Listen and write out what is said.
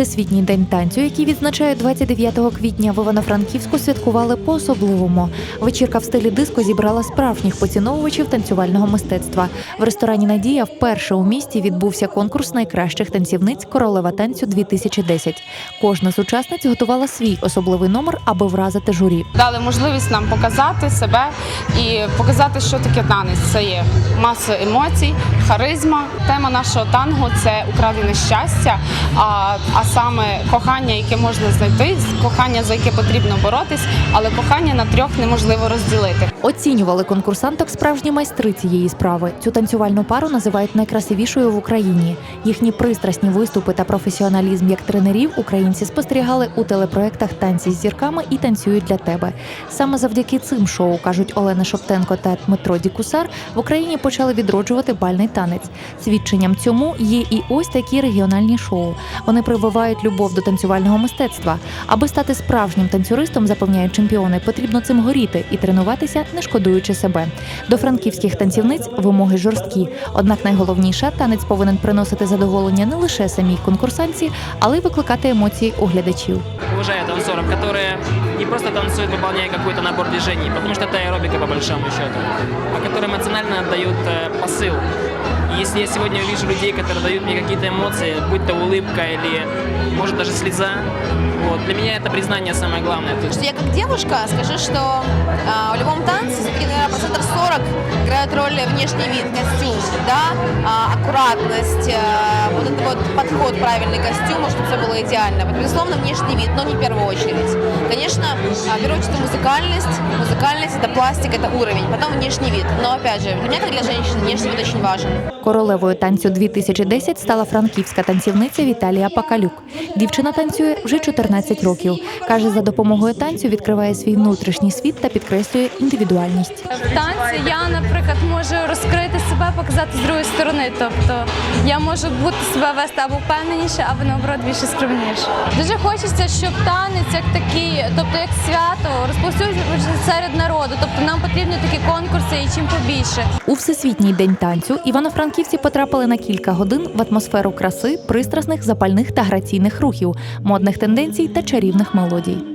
Всесвітній день танцю, який відзначають 29 квітня в Івано-Франківську, святкували по-особливому. Вечірка в стилі диско зібрала справжніх поціновувачів танцювального мистецтва. В ресторані Надія вперше у місті відбувся конкурс найкращих танцівниць Королева танцю 2010. Кожна з учасниць готувала свій особливий номер, аби вразити журі. дали можливість нам показати себе і показати, що таке танець. Це є маса емоцій, харизма. Тема нашого танго це украдене щастя, а саме кохання, яке можна знайти, кохання, за яке потрібно боротись, але кохання на трьох неможливо розділити. Оцінювали конкурсанток справжні майстри цієї справи. Цю танцювальну пару називають найкрасивішою в Україні. Їхні пристрасні виступи та професіоналізм як тренерів українці спостерігали у телепроектах Танці з зірками і танцюють для тебе. Саме завдяки цим шоу кажуть Олена Шоптенко та Дмитро Дікусар в Україні почали відроджувати бальний танець. Свідченням цьому є і ось такі регіональні шоу. Вони прививають любов до танцювального мистецтва. Аби стати справжнім танцюристом, запевняють чемпіони, потрібно цим горіти і тренуватися, не шкодуючи себе. До франківських танцівниць вимоги жорсткі. Однак найголовніше танець повинен приносити задоволення не лише самій конкурсантці, але й викликати емоції у глядачів. уважаю танцоров, которые не просто танцуют, выполняя какой-то набор движений, потому что это аэробика по большому счету, а которые эмоционально отдают э, посыл. И Если я сегодня увижу людей, которые дают мне какие-то эмоции, будь то улыбка или, может, даже слеза, вот, для меня это признание самое главное. Я как девушка скажу, что а, играют роль внешний вид, костюм, да, а, аккуратность, а, вот этот вот подход правильный к костюму, чтобы все было идеально. Вот, безусловно, внешний вид, но не в первую очередь. Конечно, а, в первую очередь это музыкальность, музыкальность это пластик, это уровень, потом внешний вид. Но опять же, для меня, как для женщины, внешний вид очень важен. Королевою танцю 2010 стала франківська танцівниця Віталія Пакалюк. Дівчина танцює вже 14 років. Каже, за допомогою танцю відкриває свій внутрішній світ та підкреслює індивідуальність. В танці я, наприклад, можу розкрити себе, показати з другої сторони. Тобто я можу бути себе вести або впевненіше, або наоборот більше скромніше. Дуже хочеться, щоб танець як такий, тобто як свято, розповсюджувався серед народу. Тобто нам потрібні такі конкурси і чим побільше. У всесвітній день танцю івано-франківці потрапили на кілька годин в атмосферу краси, пристрасних, запальних та граційних рухів, модних тенденцій та чарівних мелодій.